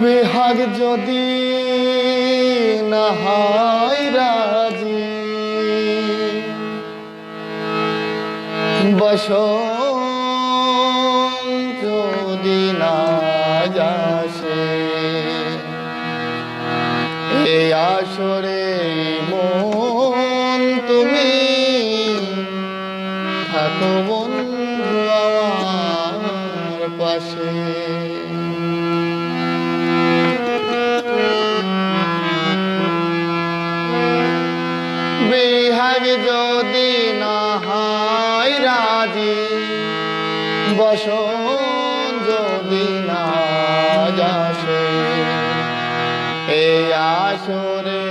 বেহাগ যদি না রাজি। বসন্ত যদি না যাসে এই আসরে মন তুমি থাকো বন্ধু আমার পাশে। যদি না হয় রাজি, বসন যদি না যাসে। এই আসরে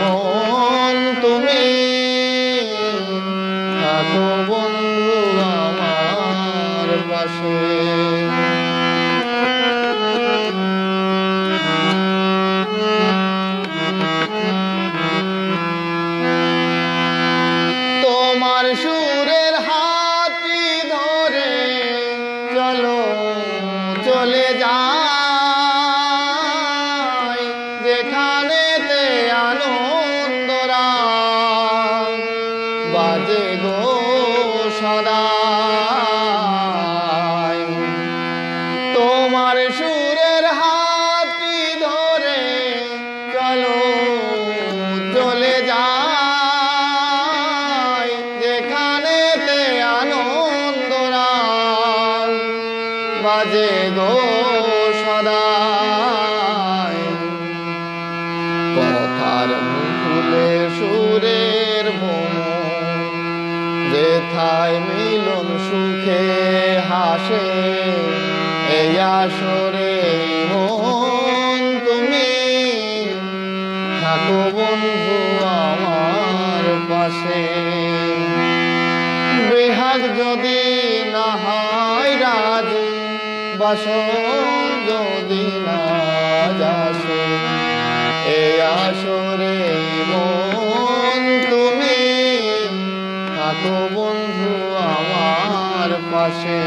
মন তুমি, থাকো বন্ধু আমার পাশে। যেখানেতে আনন্দরা বাজে গো সদাই তোমার সুরের হাতি ধরে চলো, চলে যাই। যেখানেতে আনন্দরাল বাজে গো সদাই সুরের ভ্রমণ যেথায় মিলন সুখে হাসে, এই আসরে তুমি। থাকো বন্ধু আমার পাশে। বেহাগ যদি না হয় রাজি বাসন যদি না যাসে, এই আসরে মন তুমি থাকো বন্ধু আমার পাশে।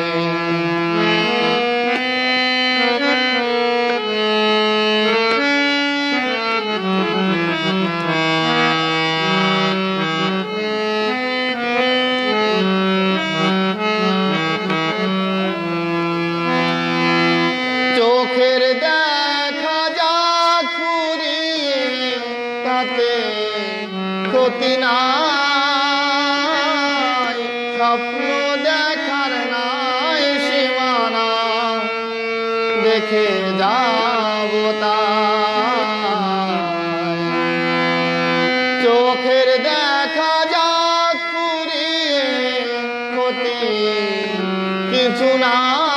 স্বপ্ন দেখার নাই সীমানা। দেখে যাব চোখের দেখা যাক ফুরিয়ে ক্ষতি কিছু নাই।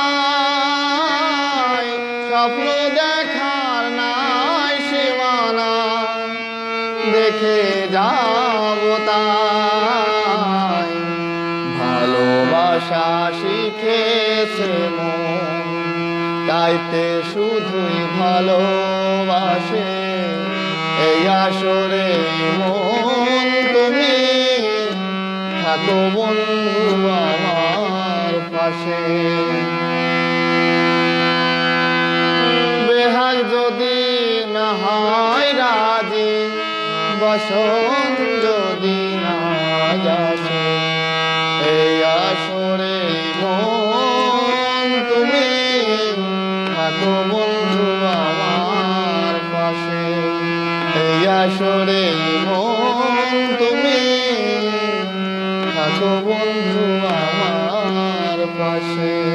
স্বপ্ন দেখার নাই সীমানা। দেখে যাব তাই। ভালোবাসা শিখেছে তাইতে শুধুই ভালোবাসে। এই আসরে মন তুমি। থাকো বন্ধু আমার পাশে। বেহাল যদি না হয় রাজি বসন যদি না যাসে আসরে তুমি থাকো বন্ধু আমার পাশে। এই আসরে তুমি থাকো বন্ধু আমার পাশে।